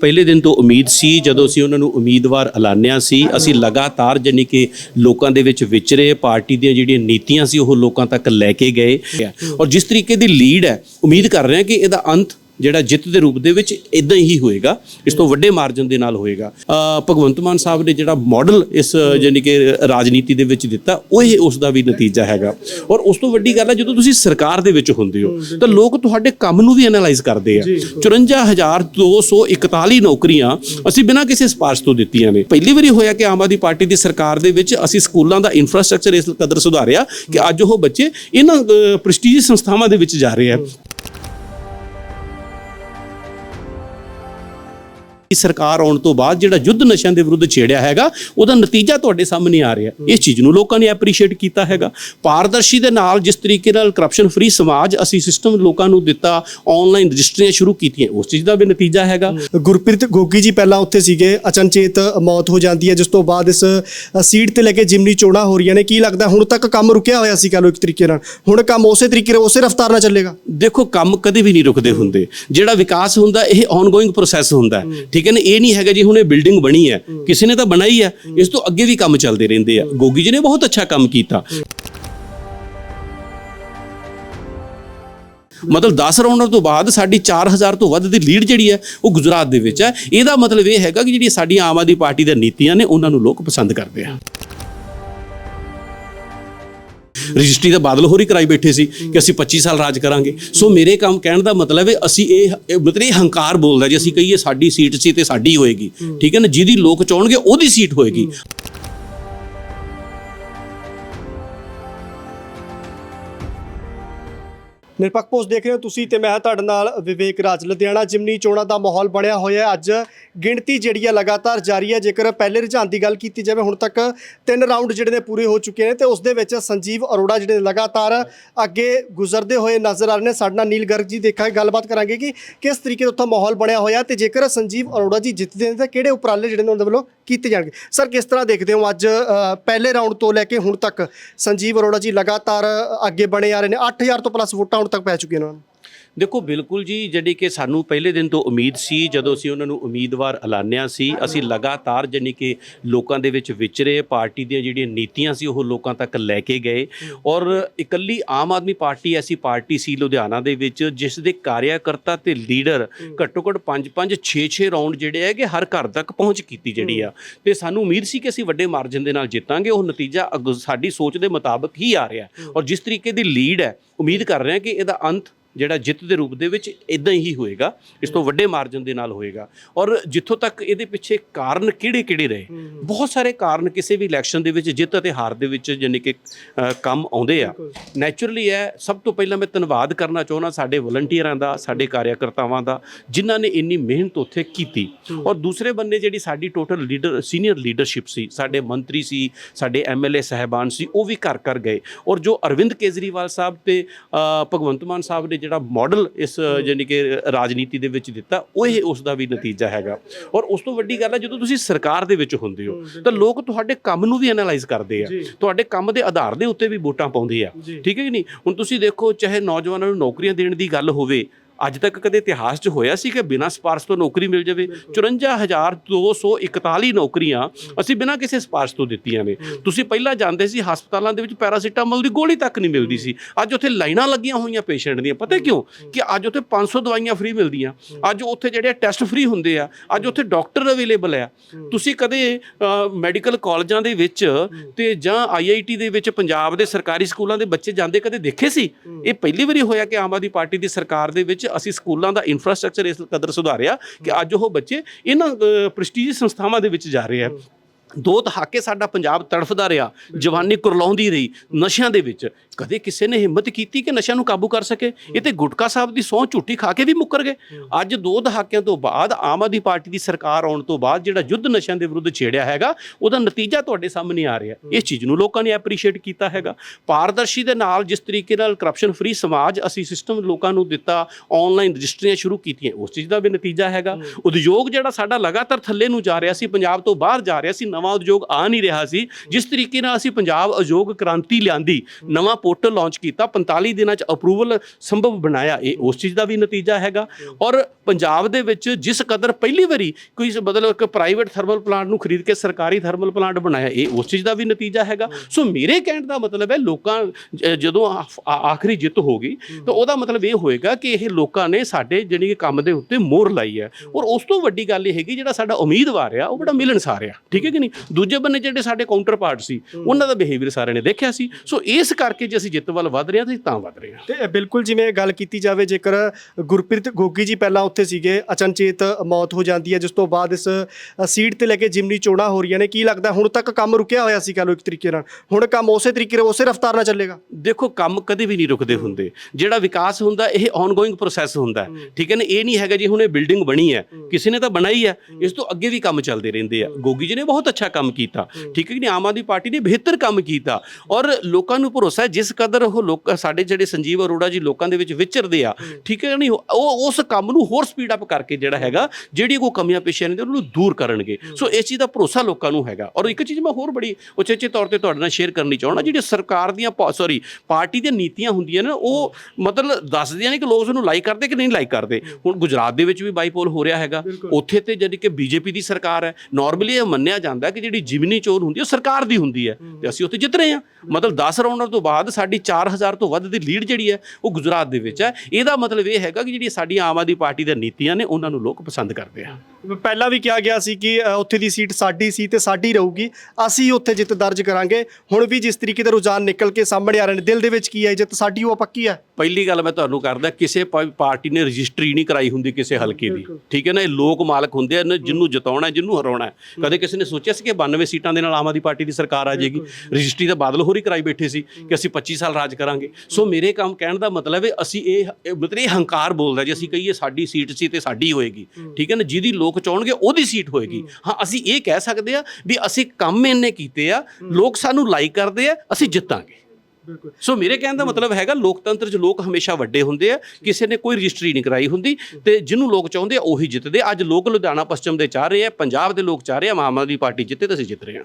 ਪਹਿਲੇ ਦਿਨ ਤੋਂ ਉਮੀਦ ਸੀ, ਜਦੋਂ ਅਸੀਂ ਉਹਨਾਂ ਨੂੰ ਉਮੀਦਵਾਰ ਐਲਾਨਿਆ ਸੀ, ਅਸੀਂ ਲਗਾਤਾਰ ਜਾਨੀ ਕਿ ਲੋਕਾਂ ਦੇ ਵਿੱਚ ਵਿਚਰੇ ਪਾਰਟੀ ਦੀਆਂ ਜਿਹੜੀਆਂ ਨੀਤੀਆਂ ਸੀ, ਉਹ ਲੋਕਾਂ ਤੱਕ ਲੈ ਕੇ ਗਏ। ਔਰ ਜਿਸ ਤਰੀਕੇ ਦੀ ਲੀਡ ਹੈ, ਉਮੀਦ ਕਰ ਰਹੇ ਹਾਂ ਕਿ ਇਹਦਾ ਅੰਤ ਜਿਹੜਾ ਜਿੱਤ ਦੇ ਰੂਪ ਦੇ ਵਿੱਚ ਇਦਾਂ ਹੀ ਹੋਏਗਾ ਇਸ ਤੋਂ ਵੱਡੇ ਮਾਰਜਨ ਦੇ ਨਾਲ ਹੋਏਗਾ। ਭਗਵੰਤ ਮਾਨ ਸਾਹਿਬ ਨੇ ਜਿਹੜਾ ਮਾਡਲ ਇਸ ਜਾਨੀ ਕਿ ਰਾਜਨੀਤੀ ਦੇ ਵਿੱਚ ਦਿੱਤਾ ਉਹ ਇਹ ਉਸ ਦਾ ਵੀ ਨਤੀਜਾ ਹੈਗਾ। ਔਰ ਉਸ ਤੋਂ ਵੱਡੀ ਗੱਲ ਹੈ ਜਦੋਂ ਤੁਸੀਂ ਸਰਕਾਰ ਦੇ ਵਿੱਚ ਹੁੰਦੇ ਹੋ ਤਾਂ ਲੋਕ ਤੁਹਾਡੇ ਕੰਮ ਨੂੰ ਵੀ ਐਨਾਲਾਈਜ਼ ਕਰਦੇ ਆ। 54241 ਨੌਕਰੀਆਂ ਅਸੀਂ ਬਿਨਾਂ ਕਿਸੇ ਸਿਫਾਰਿਸ਼ ਤੋਂ ਦਿੱਤੀਆਂ ਨੇ। ਪਹਿਲੀ ਵਾਰੀ ਹੋਇਆ ਕਿ ਆਮ ਆਦਮੀ ਪਾਰਟੀ ਦੀ ਸਰਕਾਰ ਦੇ ਵਿੱਚ ਅਸੀਂ ਸਕੂਲਾਂ ਦਾ ਇਨਫਰਾਸਟ੍ਰਕਚਰ ਇਸ ਕਦਰ ਸੁਧਾਰਿਆ ਕਿ ਅੱਜ ਉਹ ਬੱਚੇ ਇਹਨਾਂ ਪ੍ਰੈਸਟੀਜੀਅਸ ਸੰਸਥਾਵਾਂ ਦੇ ਵਿੱਚ ਜਾ ਰਹੇ ਆ। ਇਹ ਸਰਕਾਰ ਆਉਣ ਤੋਂ ਬਾਅਦ ਜਿਹੜਾ ਯੁੱਧ ਨਸ਼ਿਆਂ ਦੇ ਵਿਰੁੱਧ ਛੇੜਿਆ ਹੈਗਾ ਉਹਦਾ ਨਤੀਜਾ ਤੁਹਾਡੇ ਸਾਹਮਣੇ ਆ ਰਿਹਾ। ਇਸ ਚੀਜ਼ ਨੂੰ ਲੋਕਾਂ ਨੇ ਐਪਰੀਸ਼ੀਏਟ ਕੀਤਾ ਹੈਗਾ। ਪਾਰਦਰਸ਼ੀ ਦੇ ਨਾਲ ਜਿਸ ਤਰੀਕੇ ਨਾਲ ਕਰਪਸ਼ਨ ਫ੍ਰੀ ਸਮਾਜ ਅਸੀਂ ਸਿਸਟਮ ਲੋਕਾਂ ਨੂੰ ਦਿੱਤਾ ਆਨਲਾਈਨ ਰਜਿਸਟਰੀਆਂ ਸ਼ੁਰੂ ਕੀਤੀਆਂ ਉਸ ਚੀਜ਼ ਦਾ ਵੀ ਨਤੀਜਾ ਹੈਗਾ। ਗੁਰਪ੍ਰੀਤ ਗੋਗੀ ਜੀ ਪਹਿਲਾਂ ਉੱਥੇ ਸੀਗੇ ਅਚਨਚੇਤ ਮੌਤ ਹੋ ਜਾਂਦੀ ਹੈ ਜਿਸ ਤੋਂ ਬਾਅਦ ਇਸ ਸੀਟ ਤੇ ਲੈ ਕੇ ਜਿਮਨੀ ਚੋਣਾਂ ਹੋ ਰਹੀਆਂ ਨੇ। ਕੀ ਲੱਗਦਾ ਹੁਣ ਤੱਕ ਕੰਮ ਰੁਕਿਆ ਹੋਇਆ ਸੀ ਕਹ ਲਓ ਇੱਕ ਤਰੀਕੇ ਨਾਲ? ਹੁਣ ਕੰਮ ਉਸੇ ਤਰੀਕੇ ਨਾਲ ਉਸੇ ਰਫ਼ਤਾਰ ਨਾਲ ਚੱਲੇਗਾ? ਦੇਖੋ ਕੰਮ ਕਦੇ ਵੀ ਨਹੀਂ ਰੁਕਦੇ ਹੁੰਦੇ। ਜਿਹੜਾ ਵਿਕਾਸ ਹੁੰਦਾ ਇਹ ਆਨਗੋਇੰਗ ਪ੍ਰੋਸੈਸ ਹੁੰਦਾ ਹੈ। ਠੀਕ ਹੈ ਨਾ? ਇਹ ਨਹੀਂ ਹੈਗਾ ਜੀ ਹੁਣ ਇਹ ਬਿਲਡਿੰਗ ਬਣੀ ਹੈ। ਕਿਸੇ ਨੇ ਤਾਂ ਬਣਾਈ ਹੈ। ਇਸ ਤੋਂ ਅੱਗੇ ਵੀ ਕੰਮ ਚੱਲਦੇ ਰਹਿੰਦੇ ਆ। ਗੋਗੀ ਜੀ ਨੇ ਬਹੁਤ ਅੱਛਾ ਕੰਮ ਕੀਤਾ। ਮਤਲਬ 10 ਰਾਉਂਡਾਂ ਤੋਂ ਬਾਅਦ ਸਾਡੀ 4000 ਤੋਂ ਵੱਧ ਦੀ ਲੀਡ ਜਿਹੜੀ ਹੈ ਉਹ ਗੁਜਰਾਤ ਦੇ ਵਿੱਚ ਹੈ। ਇਹਦਾ ਮਤਲਬ ਇਹ ਹੈਗਾ ਕਿ ਜਿਹੜੀ ਸਾਡੀਆਂ ਆਮ ਆਦਮੀ ਪਾਰਟੀ ਦੀਆਂ ਨੀਤੀਆਂ ਨੇ ਉਹਨਾਂ ਨੂੰ ਲੋਕ ਪਸੰਦ ਕਰਦੇ ਆ। ਰਜਿਸਟਰੀ ਦਾ ਬਾਦਲ ਹੋਰੀ ਕਰਾਈ ਬੈਠੇ ਸੀ ਕਿ ਅਸੀਂ 25 ਸਾਲ ਰਾਜ ਕਰਾਂਗੇ। ਸੋ ਮੇਰੇ ਕੰਮ ਕਹਿਣ ਦਾ ਮਤਲਬ ਹੈ, ਅਸੀਂ ਇਹ ਇਹ ਮਤਲਬ ਇਹ ਹੰਕਾਰ ਬੋਲਦਾ ਜੇ ਅਸੀਂ ਕਹੀਏ ਸਾਡੀ ਸੀਟ ਸੀ ਤੇ ਸਾਡੀ ਹੋਏਗੀ। ਠੀਕ ਹੈ ਨਾ? ਜਿਹਦੀ ਲੋਕ ਚਾਹਣਗੇ ਉਹਦੀ ਸੀਟ ਹੋਏਗੀ। ਨਿਰਪੱਖ ਪੋਸਟ ਦੇਖ ਰਹੇ ਹੋ ਤੁਸੀਂ ਤੇ ਮੈਂ ਤੁਹਾਡੇ ਨਾਲ ਵਿਵੇਕ ਰਾਜ। ਲੁਧਿਆਣਾ ਜਿਮਨੀ ਚੋਣਾਂ ਦਾ ਮਾਹੌਲ ਬਣਿਆ ਹੋਇਆ ਹੈ। ਅੱਜ ਗਿਣਤੀ ਜਿਹੜੀ ਹੈ ਲਗਾਤਾਰ ਜਾਰੀ ਹੈ। ਜੇਕਰ ਪਹਿਲੇ ਰੁਝਾਨ ਦੀ ਗੱਲ ਕੀਤੀ ਜਾਵੇ, ਹੁਣ ਤੱਕ ਤਿੰਨ ਰਾਊਂਡ ਜਿਹੜੇ ਨੇ ਪੂਰੇ ਹੋ ਚੁੱਕੇ ਨੇ ਤੇ ਉਸ ਦੇ ਵਿੱਚ ਸੰਜੀਵ ਅਰੋੜਾ ਜਿਹੜੇ ਲਗਾਤਾਰ ਅੱਗੇ ਗੁਜ਼ਰਦੇ ਹੋਏ ਨਜ਼ਰ ਆ ਰਹੇ ਨੇ। ਸਾਡੇ ਨਾਲ ਨੀਲ ਗਰਗ ਜੀ ਦੇਖਾਂਗੇ ਗੱਲਬਾਤ ਕਰਾਂਗੇ ਕਿ ਕਿਸ ਤਰੀਕੇ ਦਾ ਉੱਥੋਂ ਮਾਹੌਲ ਬਣਿਆ ਹੋਇਆ ਤੇ ਜੇਕਰ ਸੰਜੀਵ ਅਰੋੜਾ ਜੀ ਜਿੱਤਦੇ ਨੇ ਤਾਂ ਕਿਹੜੇ ਉਪਰਾਲੇ ਜਿਹੜੇ ਨੇ ਉਹਨਾਂ ਦੇ ਵੱਲੋਂ ਕੀਤੇ ਜਾਣਗੇ? ਸਰ, ਕਿਸ ਤਰ੍ਹਾਂ ਦੇਖਦੇ ਹੋ ਅੱਜ ਪਹਿਲੇ ਰਾਊਂਡ ਤੋਂ ਲੈ ਕੇ ਹੁਣ ਤੱਕ ਸੰਜੀਵ ਅਰੋੜਾ ਜੀ ਲਗਾਤਾਰ ਅੱਗੇ ਬਣੇ ਆ ਰਹੇ ਨੇ? 8000 ਤੋਂ ਪਲੱਸ ਵੋਟਾਂ ਹੁਣ ਤੱਕ ਪੈ ਚੁੱਕੀਆਂ ਨੇ ਨੂੰ। ਦੇਖੋ, ਬਿਲਕੁਲ ਜੀ, ਜਿਹੜੀ ਕਿ ਸਾਨੂੰ ਪਹਿਲੇ ਦਿਨ ਤੋਂ ਉਮੀਦ ਸੀ, ਜਦੋਂ ਅਸੀਂ ਉਹਨਾਂ ਨੂੰ ਉਮੀਦਵਾਰ ਐਲਾਨਿਆ ਸੀ, ਅਸੀਂ ਲਗਾਤਾਰ ਜਾਨੀ ਕਿ ਲੋਕਾਂ ਦੇ ਵਿੱਚ ਵਿਚਰੇ ਪਾਰਟੀ ਦੀਆਂ ਜਿਹੜੀਆਂ ਨੀਤੀਆਂ ਸੀ, ਉਹ ਲੋਕਾਂ ਤੱਕ ਲੈ ਕੇ ਗਏ ਔਰ ਇਕੱਲੀ ਆਮ ਆਦਮੀ ਪਾਰਟੀ, ਐਸੀ ਪਾਰਟੀ ਸੀ ਲੁਧਿਆਣਾ ਦੇ ਵਿੱਚ, ਜਿਸ ਦੇ ਕਾਰਿਆਕਰਤਾ ਤੇ ਲੀਡਰ ਘੱਟੋ ਘੱਟ 5 5 6 6 ਰਾਉਂਡ ਜਿਹੜੇ ਹੈਗੇ, ਹਰ ਘਰ ਤੱਕ ਪਹੁੰਚ ਕੀਤੀ ਜਿਹੜੀ ਆ। ਤੇ ਸਾਨੂੰ ਉਮੀਦ ਸੀ ਕਿ ਅਸੀਂ ਵੱਡੇ ਮਾਰਜਨ ਦੇ ਨਾਲ ਜਿੱਤਾਂਗੇ, ਉਹ ਨਤੀਜਾ ਅੱਗੋਂ, ਸਾਡੀ ਸੋਚ ਦੇ ਮੁਤਾਬਕ ਹੀ ਆ ਰਿਹਾ। ਔਰ ਜਿਸ ਤਰੀਕੇ ਦੀ ਲੀਡ ਹੈ, ਉਮੀਦ ਕਰ ਰਹੇ ਹਾਂ ਕਿ ਇਹਦਾ ਅੰਤ ਜਿਹੜਾ ਜਿੱਤ ਦੇ ਰੂਪ ਦੇ ਵਿੱਚ ਇਦਾਂ ਹੀ ਹੋਏਗਾ ਇਸ ਤੋਂ ਵੱਡੇ ਮਾਰਜਨ ਦੇ ਨਾਲ ਹੋਏਗਾ। ਔਰ ਜਿੱਥੋਂ ਤੱਕ ਇਹਦੇ ਪਿੱਛੇ ਕਾਰਨ ਕਿਹੜੇ ਕਿਹੜੇ ਰਹੇ ਬਹੁਤ ਸਾਰੇ ਕਾਰਨ ਕਿਸੇ ਵੀ ਇਲੈਕਸ਼ਨ ਦੇ ਵਿੱਚ ਜਿੱਤ ਅਤੇ ਹਾਰ ਦੇ ਵਿੱਚ ਯਾਨੀ ਕਿ ਕੰਮ ਆਉਂਦੇ ਆ। ਨੈਚੁਰਲੀ ਹੈ ਸਭ ਤੋਂ ਪਹਿਲਾਂ ਮੈਂ ਧੰਨਵਾਦ ਕਰਨਾ ਚਾਹੁੰਦਾ ਸਾਡੇ ਵਲੰਟੀਅਰਾਂ ਦਾ ਸਾਡੇ ਕਾਰਿਆਕਰਤਾਵਾਂ ਦਾ ਜਿਨ੍ਹਾਂ ਨੇ ਇੰਨੀ ਮਿਹਨਤ ਉੱਥੇ ਕੀਤੀ। ਔਰ ਦੂਸਰੇ ਬੰਨੇ ਜਿਹੜੀ ਸਾਡੀ ਟੋਟਲ ਲੀਡਰ ਸੀਨੀਅਰ ਲੀਡਰਸ਼ਿਪ ਸੀ ਸਾਡੇ ਮੰਤਰੀ ਸੀ ਸਾਡੇ ਐਮਐਲਏ ਸਹਿਬਾਨ ਸੀ ਉਹ ਵੀ ਘਰ ਘਰ ਗਏ। ਔਰ ਜੋ ਅਰਵਿੰਦ ਕੇਜਰੀਵਾਲ ਸਾਹਿਬ ਤੇ ਭਗਵੰਤ ਮਾਨ ਸਾਹਿਬ ਨੇ ਜਿਹੜਾ ਮਾਡਲ ਇਸ ਯਾਨੀ ਕਿ ਰਾਜਨੀਤੀ ਦੇ ਵਿੱਚ ਦਿੱਤਾ ਉਹ ਇਹ ਉਸ ਦਾ ਵੀ ਨਤੀਜਾ ਹੈਗਾ। ਔਰ ਉਸ ਤੋਂ ਵੱਡੀ ਗੱਲ ਹੈ ਜਦੋਂ ਤੁਸੀਂ ਸਰਕਾਰ ਦੇ ਵਿੱਚ ਹੁੰਦੇ ਹੋ ਤਾਂ ਲੋਕ ਤੁਹਾਡੇ ਕੰਮ ਨੂੰ ਵੀ ਐਨਾਲਾਈਜ਼ ਕਰਦੇ ਆ। ਤੁਹਾਡੇ ਕੰਮ ਦੇ ਆਧਾਰ ਦੇ ਉੱਤੇ ਵੀ ਵੋਟਾਂ ਪਾਉਂਦੇ ਆ। ਠੀਕ ਹੈ ਕਿ ਨਹੀਂ? ਹੁਣ ਤੁਸੀਂ ਦੇਖੋ ਚਾਹੇ ਨੌਜਵਾਨਾਂ ਨੂੰ ਨੌਕਰੀਆਂ ਦੇਣ ਦੀ ਗੱਲ ਹੋਵੇ ਅੱਜ ਤੱਕ ਕਦੇ ਇਤਿਹਾਸ 'ਚ ਹੋਇਆ ਸੀ ਕਿ ਬਿਨਾਂ ਸਿਫਾਰਿਸ਼ ਤੋਂ ਨੌਕਰੀ ਮਿਲ ਜਾਵੇ? 54241 ਨੌਕਰੀਆਂ ਅਸੀਂ ਬਿਨਾਂ ਕਿਸੇ ਸਿਫਾਰਿਸ਼ ਤੋਂ ਦਿੱਤੀਆਂ ਨੇ। ਤੁਸੀਂ ਪਹਿਲਾਂ ਜਾਂਦੇ ਸੀ ਹਸਪਤਾਲਾਂ ਦੇ ਵਿੱਚ ਪੈਰਾਸੀਟਾਮੋਲ ਦੀ ਗੋਲੀ ਤੱਕ ਨਹੀਂ ਮਿਲਦੀ ਸੀ। ਅੱਜ ਉੱਥੇ ਲਾਈਨਾਂ ਲੱਗੀਆਂ ਹੋਈਆਂ ਪੇਸ਼ੈਂਟ ਦੀਆਂ। ਪਤਾ ਕਿਉਂ? ਕਿ ਅੱਜ ਉੱਥੇ 500 ਦਵਾਈਆਂ ਫ੍ਰੀ ਮਿਲਦੀਆਂ। ਅੱਜ ਉੱਥੇ ਜਿਹੜੇ ਟੈਸਟ ਫ੍ਰੀ ਹੁੰਦੇ ਆ ਅੱਜ ਉੱਥੇ ਡਾਕਟਰ ਅਵੇਲੇਬਲ ਆ। ਤੁਸੀਂ ਕਦੇ ਮੈਡੀਕਲ ਕਾਲਜਾਂ ਦੇ ਵਿੱਚ ਤੇ ਜਾਂ ਆਈਆਈਟੀ ਦੇ ਵਿੱਚ ਪੰਜਾਬ ਦੇ ਸਰਕਾਰੀ ਸਕੂਲਾਂ ਦੇ ਬੱਚੇ ਜਾਂਦੇ ਕਦੇ ਦੇਖੇ ਸੀ? ਇਹ ਪਹਿਲੀ ਵਾਰੀ ਹੋਇਆ ਕਿ ਆਮ ਆਦਮੀ ਪਾਰਟੀ ਦੀ ਸਰਕਾਰ ਦੇ ਵਿੱਚ ਅਸੀਂ ਸਕੂਲਾਂ ਦਾ ਇਨਫਰਾਸਟ੍ਰਕਚਰ ਇਸ ਕਦਰ ਸੁਧਾਰਿਆ ਕਿ ਅੱਜ ਉਹ ਬੱਚੇ ਇਹਨਾਂ ਪ੍ਰੈਸਟੀਜੀਅਸ ਸੰਸਥਾਵਾਂ ਦੇ ਵਿੱਚ ਜਾ ਰਹੇ ਆ। ਦੋ ਦਹਾਕੇ ਸਾਡਾ ਪੰਜਾਬ ਤੜਫਦਾ ਰਿਹਾ, ਜਵਾਨੀ ਕੁਰਲਾਉਂਦੀ ਰਹੀ ਨਸ਼ਿਆਂ ਦੇ ਵਿੱਚ। ਕਦੇ ਕਿਸੇ ਨੇ ਹਿੰਮਤ ਕੀਤੀ ਕਿ ਨਸ਼ਿਆਂ ਨੂੰ ਕਾਬੂ ਕਰ ਸਕੇ? ਇਹ ਤੇ ਗੁਟਕਾ ਸਾਹਿਬ ਦੀ ਸਹੁੰ ਝੂਠੀ ਖਾ ਕੇ ਵੀ ਮੁੱਕਰ ਗਏ। ਅੱਜ ਦੋ ਦਹਾਕਿਆਂ ਤੋਂ ਬਾਅਦ ਆਮ ਆਦਮੀ ਪਾਰਟੀ ਦੀ ਸਰਕਾਰ ਆਉਣ ਤੋਂ ਬਾਅਦ ਜਿਹੜਾ ਯੁੱਧ ਨਸ਼ਿਆਂ ਦੇ ਵਿਰੁੱਧ ਛੇੜਿਆ ਹੈਗਾ ਉਹਦਾ ਨਤੀਜਾ ਤੁਹਾਡੇ ਸਾਹਮਣੇ ਆ ਰਿਹਾ। ਇਸ ਚੀਜ਼ ਨੂੰ ਲੋਕਾਂ ਨੇ ਐਪਰੀਸ਼ੀਏਟ ਕੀਤਾ ਹੈਗਾ। ਪਾਰਦਰਸ਼ੀ ਦੇ ਨਾਲ ਜਿਸ ਤਰੀਕੇ ਨਾਲ ਕਰਪਸ਼ਨ ਫ੍ਰੀ ਸਮਾਜ ਅਸੀਂ ਸਿਸਟਮ ਲੋਕਾਂ ਨੂੰ ਦਿੱਤਾ ਆਨਲਾਈਨ ਰਜਿਸਟਰੀਆਂ ਸ਼ੁਰੂ ਕੀਤੀਆਂ ਉਸ ਚੀਜ਼ ਦਾ ਵੀ ਨਤੀਜਾ ਹੈਗਾ। ਉਦਯੋਗ ਜਿਹੜਾ ਸਾਡਾ ਲਗਾਤਾਰ ਥੱਲੇ ਨੂੰ ਜਾ ਰਿਹਾ ਸੀ ਪੰਜਾਬ ਤੋਂ ਬਾਹਰ ਜਾ ਰਿਹਾ ਸੀ ਨਵਾਂ ਉਦਯੋਗ ਆ ਨਹੀਂ ਰਿਹਾ ਸੀ। ਜਿਸ ਤਰੀਕੇ ਨਾਲ ਅਸੀਂ ਪੰਜਾਬ ਉਦਯੋਗ ਕ੍ਰਾਂਤੀ ਲਿਆਂਦੀ ਨਵਾਂ ਪੋਰਟਲ ਲਾਂਚ ਕੀਤਾ 45 ਦਿਨਾਂ ਚ ਅਪਰੂਵਲ ਸੰਭਵ ਬਣਾਇਆ। ਇਹ ਉਸ ਚੀਜ਼ ਦਾ ਵੀ ਨਤੀਜਾ ਹੈਗਾ। ਔਰ ਪੰਜਾਬ ਦੇ ਵਿੱਚ ਜਿਸ ਕਦਰ ਪਹਿਲੀ ਵਾਰੀ ਕੋਈ ਮਤਲਬ ਇੱਕ ਪ੍ਰਾਈਵੇਟ ਥਰਮਲ ਪਲਾਂਟ ਨੂੰ ਖਰੀਦ ਕੇ ਸਰਕਾਰੀ ਥਰਮਲ ਪਲਾਂਟ ਬਣਾਇਆ ਇਹ ਉਸ ਚੀਜ਼ ਦਾ ਵੀ ਨਤੀਜਾ ਹੈਗਾ। ਸੋ ਮੇਰੇ ਕਹਿਣ ਦਾ ਮਤਲਬ ਹੈ ਲੋਕਾਂ ਜਦੋਂ ਆਖਰੀ ਜਿੱਤ ਹੋ ਗਈ ਤਾਂ ਉਹਦਾ ਮਤਲਬ ਇਹ ਹੋਏਗਾ ਕਿ ਇਹ ਲੋਕਾਂ ਨੇ ਸਾਡੇ ਜਿਹੜੀ ਕਿ ਕੰਮ ਦੇ ਉੱਤੇ ਮੋਹਰ ਲਾਈ ਹੈ। ਔਰ ਉਸ ਤੋਂ ਵੱਡੀ ਗੱਲ ਇਹ ਹੈਗੀ ਜਿਹੜਾ ਸਾਡਾ ਉਮੀਦਵਾਰ ਆ ਉਹ ਬੜਾ ਮਿਲਣਸਾਰ ਆ। ਠੀਕ ਹੈ ਕਿ ਨਹੀਂ? ਦੂਜੇ ਬੰਨੇ ਜਿਹੜੇ ਸਾਡੇ ਕਾਊਂਟਰ ਪਾਰਟ ਸੀ ਉਹਨਾਂ ਦਾ ਬਿਹੇਵੀਅਰ ਸਾਰਿਆਂ ਨੇ ਦੇਖਿਆ ਸੀ। ਸੋ ਇਸ ਕਰਕੇ ਜੇ ਅਸੀਂ ਜਿੱਤ ਵੱਲ ਵਧ ਰਹੇ ਹਾਂ ਤਾਂ ਤਾਂ ਵਧ ਰਹੇ ਹਾਂ। ਤੇ ਇਹ ਬਿਲਕੁਲ ਜਿਵੇਂ ਗੱਲ ਕੀਤੀ ਜਾਵੇ ਜੇਕਰ ਗੁਰਪ੍ਰੀਤ ਗੋਗੀ ਜੀ ਪਹਿਲਾਂ ਉੱਥੇ ਸੀਗੇ ਅਚਨਚੇਤ ਮੌਤ ਹੋ ਜਾਂਦੀ ਹੈ ਜਿਸ ਤੋਂ ਬਾਅਦ ਇਸ ਅ, ਸੀਟ ਤੇ ਲੈ ਕੇ ਜਿਮਨੀ ਚੋਣਾਂ ਹੋ ਰਹੀਆਂ ਨੇ ਕੀ ਲੱਗਦਾ ਹੁਣ ਤੱਕ ਕੰਮ ਰੁਕਿਆ ਹੋਇਆ ਸੀ ਕਹ ਲਓ ਇੱਕ ਤਰੀਕੇ ਨਾਲ? ਹੁਣ ਕੰਮ ਉਸੇ ਤਰੀਕੇ ਨਾਲ ਉਸੇ ਰਫ਼ਤਾਰ ਨਾਲ ਚੱਲੇਗਾ? ਦੇਖੋ ਕੰਮ ਕਦੇ ਵੀ ਨਹੀਂ ਰੁਕਦੇ ਹੁੰਦੇ। ਜਿਹੜਾ ਵਿਕਾਸ ਹੁੰਦਾ ਇਹ ਆਨਗੋਇੰਗ ਪ੍ਰੋਸੈਸ ਹੁੰਦਾ ਹੈ। ਠੀਕ ਹੈ ਨਾ? ਇਹ ਨਹੀਂ ਹੈਗਾ ਜੀ ਹੁਣ ਇਹ ਬਿਲਡਿੰਗ ਬਣੀ ਹੈ। ਕਿਸੇ ਨੇ ਤਾਂ ਬਣਾਈ ਹੈ। ਇਸ ਤੋਂ ਅੱਗੇ ਵੀ ਕੰਮ ਚੱਲਦੇ ਰਹਿੰਦੇ ਆ। ਗੋਗੀ ਜੀ ਨੇ ਬਹੁਤ ਅੱਛਾ ਕੰਮ ਕੀਤਾ। ਠੀਕ ਹੈ ਕਿ ਨਹੀਂ? ਆਮ ਆਦਮੀ ਪਾਰਟੀ ਨੇ ਬਿਹਤਰ ਕੰਮ ਕੀਤਾ। ਔਰ ਲੋਕਾਂ ਨੂੰ ਭਰੋਸਾ ਹੈ ਜਿਸ ਕਦਰ ਉਹ ਲੋਕ ਸਾਡੇ ਜਿਹੜੇ ਸੰਜੀਵ ਅਰੋੜਾ ਜੀ ਲੋਕਾਂ ਦੇ ਵਿੱਚ ਵਿਚਰਦੇ ਆ ਠੀਕ ਹੈ ਨਹੀਂ ਉਹ ਉਸ ਕੰਮ ਨੂੰ ਹੋਰ ਸਪੀਡ ਅਪ ਕਰਕੇ ਜਿਹੜਾ ਹੈਗਾ ਜਿਹੜੀ ਕੋਈ ਕਮੀਆਂ ਪੇਸ਼ੀਆਂ ਨੇ ਉਹਨੂੰ ਦੂਰ ਕਰਨਗੇ। ਸੋ ਇਸ ਚੀਜ਼ ਦਾ ਭਰੋਸਾ ਲੋਕਾਂ ਨੂੰ ਹੈਗਾ। ਔਰ ਇੱਕ ਚੀਜ਼ ਮੈਂ ਹੋਰ ਬੜੀ ਉਚੇਚੇ ਤੌਰ ਤੇ ਤੁਹਾਡੇ ਨਾਲ ਸ਼ੇਅਰ ਕਰਨੀ ਚਾਹਣਾ ਜਿਹੜੀ ਸਰਕਾਰ ਦੀਆਂ ਸੌਰੀ ਪਾਰਟੀ ਦੀਆਂ ਨੀਤੀਆਂ ਹੁੰਦੀਆਂ ਨੇ ਉਹ ਮਤਲਬ ਦੱਸਦੀਆਂ ਨੇ ਕਿ ਲੋਕ ਉਹਨੂੰ ਲਾਈਕ ਕਰਦੇ ਕਿ ਨਹੀਂ ਲਾਈਕ ਕਰਦੇ। ਹੁਣ ਗੁਜਰਾਤ ਦੇ ਵਿੱਚ ਵੀ ਬਾਈਪੋਲ ਹੋ ਰਿਹਾ ਹੈਗਾ। ਉੱਥੇ ਤੇ ਜਿਹੜੀ ਕਿ ਬੀਜੇਪੀ ਦੀ ਸਰਕਾਰ ਹੈ। ਨਾਰਮਲੀ ਇਹ ਮੰਨਿਆ ਜਾਂਦਾ ਕਿ ਜਿਹੜੀ ਜਿਮਨੀ ਚੋਣ ਹੁੰਦੀ ਹੈ ਉਹ ਸਰਕਾਰ ਦੀ ਹੁੰਦੀ ਹੈ। ਤੇ ਅਸੀਂ ਉੱਥੇ ਜਿੱਤ ਰਹੇ ਹਾਂ। ਮਤਲਬ 10 ਰਾਉਂਡਾਂ ਤੋਂ ਬਾਅਦ ਸਾਡੀ 4000 ਤੋਂ ਵੱਧ ਦੀ ਲੀਡ ਜਿਹੜੀ ਹੈ ਉਹ ਗੁਜਰਾਤ ਦੇ ਵਿੱਚ ਹੈ। ਇਹਦਾ ਮਤਲਬ ਇਹ ਹੈਗਾ ਕਿ ਜਿਹੜੀ ਸਾਡੀਆਂ ਆਮ ਆਦਮੀ ਪਾਰਟੀ ਦੀਆਂ ਨੀਤੀਆਂ ਨੇ ਉਹਨਾਂ ਨੂੰ ਲੋਕ ਪਸੰਦ ਕਰਦੇ ਆ। ਪਹਿਲਾਂ ਵੀ ਕਿਹਾ ਗਿਆ ਸੀ ਕਿ ਉੱਥੇ ਦੀ ਸੀਟ ਸਾਡੀ ਸੀ ਤੇ ਸਾਡੀ ਰਹੂਗੀ। ਅਸੀਂ ਉੱਥੇ ਜਿੱਤ ਦਰਜ ਕਰਾਂਗੇ। ਹੁਣ ਵੀ ਜਿਸ ਤਰੀਕੇ ਦਾ ਰੁਝਾਨ ਨਿਕਲ ਕੇ ਸਾਹਮਣੇ ਆ ਰਹੇ ਨੇ ਦਿਲ ਦੇ ਵਿੱਚ ਕੀ ਹੈ ਜਿੱਤ ਸਾਡੀ ਉਹ ਪੱਕੀ ਹੈ? ਪਹਿਲੀ ਗੱਲ ਮੈਂ ਤੁਹਾਨੂੰ ਕਰਦਾ ਕਿਸੇ ਪਾਰਟੀ ਨੇ ਰਜਿਸਟਰੀ ਨਹੀਂ ਕਰਾਈ ਹੁੰਦੀ ਕਿਸੇ ਹਲਕੇ ਦੀ। ਠੀਕ ਹੈ ਨਾ? ਇਹ ਲੋਕ ਮਾਲਕ ਹੁੰਦੇ ਆ ਜਿਹਨੂੰ ਜਿਤਾਉਣਾ ਹੈ, ਜਿਹਨੂੰ ਹਰਾਉਣਾ। ਕਦੇ ਕਿਸੇ ਨੇ ਸੋਚਿਆ ਸੀ ਕਿ 92 ਸੀਟਾਂ ਦੇ ਨਾਲ ਆਮ ਆਦਮੀ ਪਾਰਟੀ ਦੀ ਸਰਕਾਰ ਆ ਜਾਏਗੀ? ਰਜਿਸਟਰੀ ਦਾ ਬਾਦਲ ਹੋਰੀ ਕਰਾਈ ਬੈਠੇ ਸੀ ਕਿ ਅਸੀਂ 25 ਸਾਲ ਰਾਜ ਕਰਾਂਗੇ। ਸੋ ਮੇਰੇ ਕੰਮ ਕਹਿਣ ਦਾ ਮਤਲਬ ਹੈ ਅਸੀਂ ਇਹ ਇਹ ਮਤਲਬ ਇਹ ਹੰਕਾਰ ਬੋਲਦਾ ਜੇ ਅਸੀਂ ਕਹੀਏ ਸਾਡੀ ਸੀਟ ਸੀ ਤੇ ਸਾਡੀ ਹੋਏਗੀ। ਠੀਕ ਹੈ ਨਾ? ਜਿਹਦੀ ਲੋਕ ਚਾਹਣਗੇ ਉਹਦੀ ਸੀਟ ਹੋਏਗੀ। ਹਾਂ। ਅਸੀਂ ਇਹ ਕਹਿ ਸਕਦੇ ਆ ਵੀ ਅਸੀਂ ਕੰਮ ਇੰਨੇ ਕੀਤੇ ਆ ਲੋਕ ਸਾਨੂੰ ਲਾਈਕ ਕਰਦੇ ਆ ਅਸੀਂ ਜਿੱਤਾਂਗੇ। ਬਿਲਕੁਲ। ਸੋ ਮੇਰੇ ਕਹਿਣ ਦਾ ਮਤਲਬ ਹੈਗਾ ਲੋਕਤੰਤਰ 'ਚ ਲੋਕ ਹਮੇਸ਼ਾ ਵੱਡੇ ਹੁੰਦੇ ਆ ਕਿਸੇ ਨੇ ਕੋਈ ਰਜਿਸਟਰੀ ਨਹੀਂ ਕਰਾਈ ਹੁੰਦੀ ਤੇ ਜਿਹਨੂੰ ਲੋਕ ਚਾਹੁੰਦੇ ਆ ਉਹੀ ਜਿੱਤਦੇ। ਅੱਜ ਲੋਕ ਲੁਧਿਆਣਾ ਪੱਛਮ ਦੇ ਚਾਹ ਰਹੇ ਆ ਪੰਜਾਬ ਦੇ ਲੋਕ ਚਾਹ ਰਹੇ ਆ ਆਮ ਆਦਮੀ ਪਾਰਟੀ ਜਿੱਤੇ ਤਾਂ ਅਸੀਂ ਜਿੱਤ ਰਹੇ ਹਾਂ।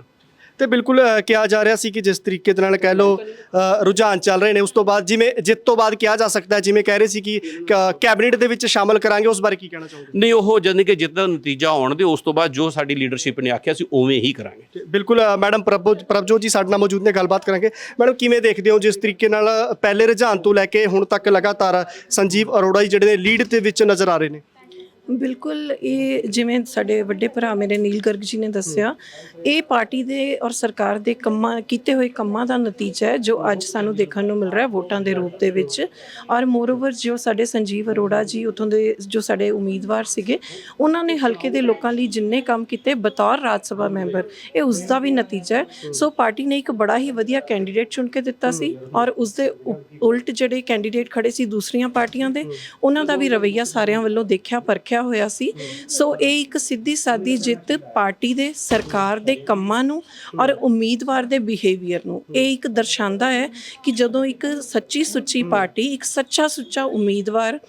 ਤੇ ਬਿਲਕੁਲ ਅ, ਕਿਹਾ ਜਾ ਰਿਹਾ ਸੀ ਕਿ ਜਿਸ ਤਰੀਕੇ ਦੇ ਨਾਲ ਕਹਿ ਅ, ਰੁਝਾਨ ਚੱਲ ਰਹੇ ਨੇ ਉਸ ਤੋਂ ਬਾਅਦ ਜਿਵੇਂ ਜਿੱਤ ਤੋਂ ਬਾਅਦ ਕਿਹਾ ਜਾ ਸਕਦਾ ਹੈ ਜਿਵੇਂ ਕਹਿ ਰਹੇ ਸੀ ਕਿ ਕ- ਕੈਬਨਿਟ ਦੇ ਵਿੱਚ ਸ਼ਾਮਲ ਕਰਾਂਗੇ ਉਸ ਬਾਰੇ ਕੀ ਕਹਿਣਾ ਚਾਹੋਗੇ? ਨਹੀਂ ਉਹ ਜਾਣੀ ਕਿ ਜਿੱਤ ਦਾ ਨਤੀਜਾ ਆਉਣ ਦੇ ਉਸ ਤੋਂ ਬਾਅਦ ਜੋ ਸਾਡੀ ਲੀਡਰਸ਼ਿਪ ਨੇ ਆਖਿਆ ਸੀ ਉਵੇਂ ਹੀ ਕਰਾਂਗੇ। ਤੇ ਬਿਲਕੁਲ ਅ, ਮੈਡਮ ਪ੍ਰਭਜੋਤ ਪ੍ਰਭਜੋਤ ਜੀ ਸਾਡੇ ਨਾਲ ਮੌਜੂਦ ਨੇ ਗੱਲਬਾਤ ਕਰਾਂਗੇ। ਮੈਡਮ ਕਿਵੇਂ ਦੇਖਦੇ ਹੋ ਜਿਸ ਤਰੀਕੇ ਨਾਲ ਪਹਿਲੇ ਰੁਝਾਨ ਤੋਂ ਲੈ ਕੇ ਹੁਣ ਤੱਕ ਲਗਾਤਾਰ ਸੰਜੀਵ ਅਰੋੜਾ ਜੀ ਜਿਹੜੇ ਨੇ ਲੀਡ ਦੇ ਵਿੱਚ ਨਜ਼ਰ ਆ ਰਹੇ ਨੇ? ਬਿਲਕੁਲ ਇਹ ਜਿਵੇਂ ਸਾਡੇ ਵੱਡੇ ਭਰਾ ਮੇਰੇ ਨੀਲ ਗਰਗ ਜੀ ਨੇ ਦੱਸਿਆ ਇਹ ਪਾਰਟੀ ਦੇ ਔਰ ਸਰਕਾਰ ਦੇ ਕੰਮਾਂ ਕੀਤੇ ਹੋਏ ਕੰਮਾਂ ਦਾ ਨਤੀਜਾ ਹੈ ਜੋ ਅੱਜ ਸਾਨੂੰ ਦੇਖਣ ਨੂੰ ਮਿਲ ਰਿਹਾ ਹੈ ਵੋਟਾਂ ਦੇ ਰੂਪ ਦੇ ਵਿੱਚ। ਔਰ ਮੋਰਓਵਰ ਜੋ ਸਾਡੇ ਸੰਜੀਵ ਅਰੋੜਾ ਜੀ ਉਥੋਂ ਦੇ ਜੋ ਸਾਡੇ ਉਮੀਦਵਾਰ ਸੀਗੇ ਉਹਨਾਂ ਨੇ ਹਲਕੇ ਦੇ ਲੋਕਾਂ ਲਈ ਜਿੰਨੇ ਕੰਮ ਕੀਤੇ ਬਤੌਰ ਰਾਜ ਸਭਾ ਮੈਂਬਰ ਇਹ ਉਸ ਦਾ ਵੀ ਨਤੀਜਾ ਹੈ। ਸੋ ਪਾਰਟੀ ਨੇ ਇੱਕ ਬੜਾ ਹੀ ਵਧੀਆ ਕੈਂਡੀਡੇਟ ਚੁਣ ਕੇ ਦਿੱਤਾ ਸੀ ਔਰ ਉਸ ਦੇ ਉਲਟ ਜਿਹੜੇ ਕੈਂਡੀਡੇਟ ਖੜੇ ਸੀ ਦੂਸਰੀਆਂ ਪਾਰਟੀਆਂ ਦੇ ਉਹਨਾਂ ਦਾ ਵੀ ਰਵੱਈਆ ਸਾਰਿਆਂ ਵੱਲੋਂ ਦੇਖਿਆ ਪਰਖਿਆ ਹੋਇਆ ਸੀ। ਸੋ ਇਹ ਇੱਕ ਸਿੱਧੀ ਸਾਦੀ ਜਿੱਤ ਪਾਰਟੀ ਦੇ ਸਰਕਾਰ ਦੇ ਕੰਮਾਂ ਨੂੰ ਔਰ ਉਮੀਦਵਾਰ ਦੇ ਬਿਹੇਵੀਅਰ ਨੂੰ। ਇਹ ਇੱਕ ਦਰਸਾਉਂਦਾ ਹੈ ਕਿ ਜਦੋਂ ਇੱਕ ਸੱਚੀ ਸੁੱਚੀ ਪਾਰਟੀ, ਇੱਕ ਸੱਚਾ ਸੁੱਚਾ ਉਮੀਦਵਾਰ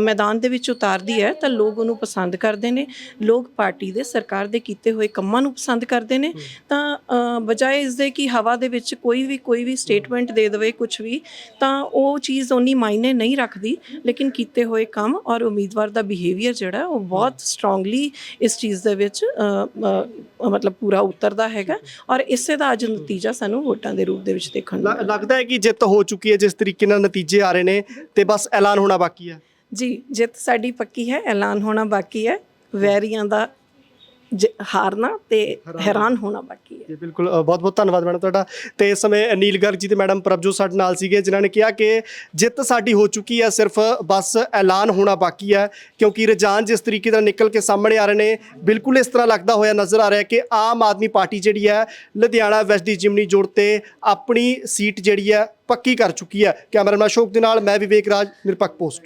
ਮੈਦਾਨ ਦੇ ਵਿੱਚ ਉਤਾਰਦੀ ਹੈ, ਤਾਂ ਲੋਕ ਉਹਨੂੰ ਪਸੰਦ ਕਰਦੇ ਨੇ। ਲੋਕ ਪਾਰਟੀ ਦੇ ਸਰਕਾਰ ਦੇ ਕੀਤੇ ਹੋਏ ਕੰਮਾਂ ਨੂੰ ਪਸੰਦ ਕਰਦੇ ਨੇ। ਤਾਂ ਬਜਾਏ ਇਸ ਦੇ ਕਿ ਹਵਾ ਦੇ ਵਿੱਚ ਕੋਈ ਵੀ ਕੋਈ ਵੀ ਸਟੇਟਮੈਂਟ ਦੇ ਦੇਵੇ ਕੁਝ ਵੀ, ਤਾਂ ਉਹ ਚੀਜ਼ ਉਨੀ ਮਾਇਨੇ ਨਹੀਂ ਰੱਖਦੀ, ਲੇਕਿਨ ਕੀਤੇ ਹੋਏ ਕੰਮ ਔਰ ਉਮੀਦਵਾਰ ਦਾ ਬਿਹੇਵੀਅਰ ਜਿਹੜਾ ਉਹ ਬਹੁਤ ਸਟਰੋਂਗਲੀ ਇਸ ਚੀਜ਼ ਦੇ ਵਿੱਚ ਮਤਲਬ ਪੂਰਾ ਉਤਰਦਾ ਹੈਗਾ ਔਰ ਇਸੇ ਦਾ ਅੱਜ ਨਤੀਜਾ ਸਾਨੂੰ ਵੋਟਾਂ ਦੇ ਰੂਪ ਦੇ ਵਿੱਚ ਦੇਖਣ ਨੂੰ ਲੱਗਦਾ ਹੈ ਕਿ ਜਿੱਤ ਹੋ ਚੁੱਕੀ ਹੈ ਜਿਸ ਤਰੀਕੇ ਨਾਲ ਨਤੀਜੇ ਆ ਰਹੇ ਨੇ ਤੇ ਬਸ ਐਲਾਨ ਹੋਣਾ ਬਾਕੀ ਹੈ। ਜੀ ਜਿੱਤ ਸਾਡੀ ਪੱਕੀ ਹੈ ਐਲਾਨ ਹੋਣਾ ਬਾਕੀ ਹੈ। ਵੈਰੀਆਂ ਦਾ ਜ- ਹਾਰਨਾ ਤੇ ਹੈਰਾਨ ਹੋਣਾ। ਬਾਕੀ ਹੈ। ਜੀ ਬਿਲਕੁਲ ਬਹੁਤ ਬਹੁਤ ਧੰਨਵਾਦ ਮੈਡਮ ਤੁਹਾਡਾ। ਤੇ ਇਸ ਸਮੇਂ ਨੀਲ ਗਰਗ ਜੀ ਤੇ ਮੈਡਮ ਪ੍ਰਭਜੋਤ ਸਾਡੇ ਨਾਲ ਸੀਗੇ ਜਿਨ੍ਹਾਂ ਨੇ ਕਿਹਾ ਕਿ ਜਿੱਤ ਸਾਡੀ ਹੋ ਚੁੱਕੀ ਹੈ ਸਿਰਫ ਬਸ ਐਲਾਨ ਹੋਣਾ ਬਾਕੀ ਹੈ ਕਿਉਂਕਿ ਰੁਝਾਨ ਜਿਸ ਤਰੀਕੇ ਨਾਲ ਨਿਕਲ ਕੇ ਸਾਹਮਣੇ ਆ ਰਹੇ ਨੇ ਬਿਲਕੁਲ ਇਸ ਤਰ੍ਹਾਂ ਲੱਗਦਾ ਹੋਇਆ ਨਜ਼ਰ ਆ ਰਿਹਾ ਕਿ ਆਮ ਆਦਮੀ ਪਾਰਟੀ ਜਿਹੜੀ ਹੈ ਲੁਧਿਆਣਾ ਵੈਸਟ ਦੀ ਜਿਮਨੀ ਜੋੜ ਤੇ ਆਪਣੀ ਸੀਟ ਜਿਹੜੀ ਹੈ ਪੱਕੀ ਕਰ ਚੁੱਕੀ ਹੈ। ਕੈਮਰਾਮੈਨ ਅਸ਼ੋਕ ਦੇ ਨਾਲ ਮੈਂ ਵਿਵੇਕ ਰਾਜ ਨਿਰਪੱਖ ਪੋਸਟ।